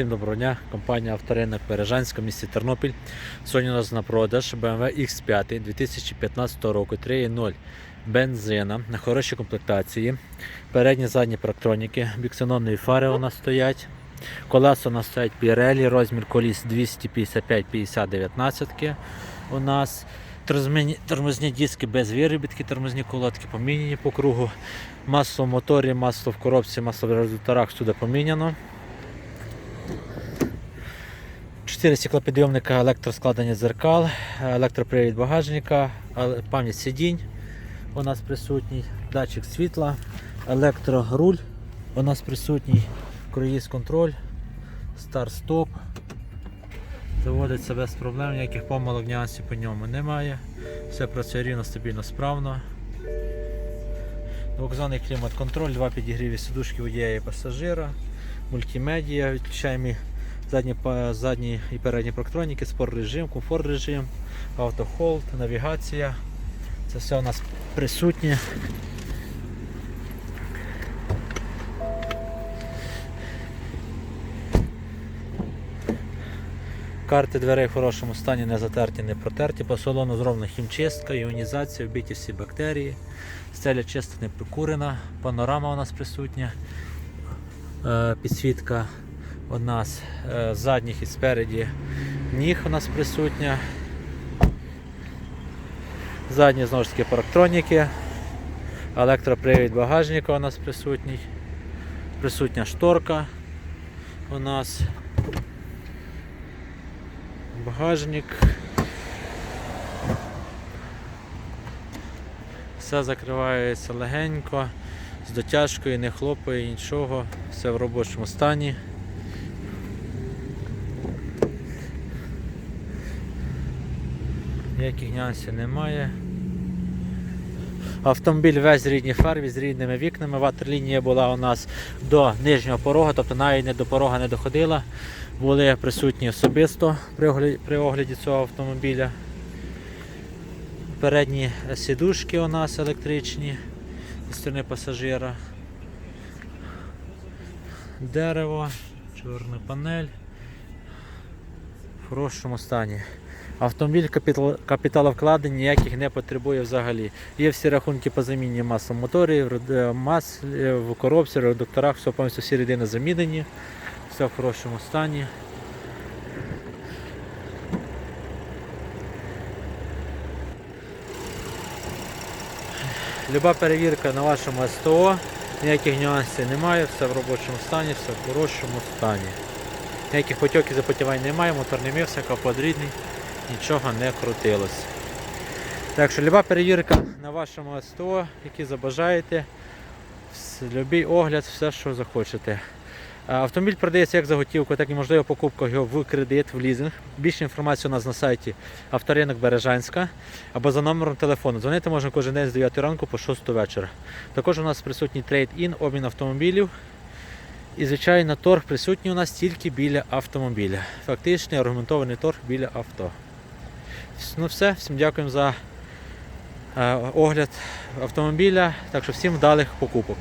Всім доброго дня, компанія Авторинок Бережанська місті Тернопіль. Сьогодні у нас на продаж BMW X5 2015 року 3.0 бензина на хорошій комплектації. Передні задні парктроніки, біксенонові фари у нас стоять. Колеса у нас стоять Pirelli, розмір коліс 255-50-19 у нас. Тормозні диски без виробітки, тормозні колодки поміняні по кругу. Масло в моторі, масло в коробці, масло в редукторах всюди поміняно. 4 стеклопідйомника, електроскладення дзеркал, електропривід багажника, пам'ять сидінь у нас присутній, датчик світла, електроруль у нас присутній, круїз контроль, старт-стоп. Заводиться без проблем, ніяких помилок нюансів по ньому немає. Все працює рівно, стабільно, справно. Двохзонний клімат-контроль, два підігріві сидушки водія і пасажира, мультимедіа, відключаємо задні, задні і передні проктроніки, спорт режим, комфорт режим, автохолд, навігація. Це все у нас присутнє. Карти дверей в хорошому стані, не затерті, не протерті. По салону зроблена хімчистка, іонізація, вбиті всі бактерії. Стеля чиста, не прикурена, панорама у нас присутня. Е, Підсвітка у нас е, задніх і спереді ніг у нас присутня. Задні знову ж таки парктроніки. Електропривід багажника у нас присутній. Присутня шторка у нас. Багажник. Все закривається легенько, з дотяжкою, не хлопає нічого, все в робочому стані. Ніяких нюансів немає. Автомобіль весь рідній фарбі з рідними вікнами. Ватерлінія була у нас до нижнього порога, тобто навіть не до порога не доходила. Були присутні особисто при огляді цього автомобіля. Передні сідушки у нас електричні зі сторони пасажира. Дерево, чорна панель в хорошому стані. Автомобіль капітал- капіталовкладень ніяких не потребує взагалі. Є всі рахунки по заміні масла моторів, ред- мас е, в коробці, редукторах, все повністю всі рідини замінені, все в хорошому стані. Люба перевірка на вашому СТО, ніяких нюансів немає, все в робочому стані, все в хорошому стані. Ніяких потьоків запотівань немає, мотор не мився, капот рідний, нічого не крутилось. Так що люба перевірка на вашому СТО, які забажаєте, любий огляд, все, що захочете. Автомобіль продається як за готівку, так і можлива покупка його в кредит, в лізинг. Більше інформації у нас на сайті авторинок Бережанська або за номером телефону. Дзвонити можна кожен день з 9 ранку по 6 вечора. Також у нас присутній трейд-ін, обмін автомобілів. І, звичайно, торг присутній у нас тільки біля автомобіля. Фактичний аргументований торг біля авто. Ну все, всім дякуємо за е, огляд автомобіля. Так що всім вдалих покупок.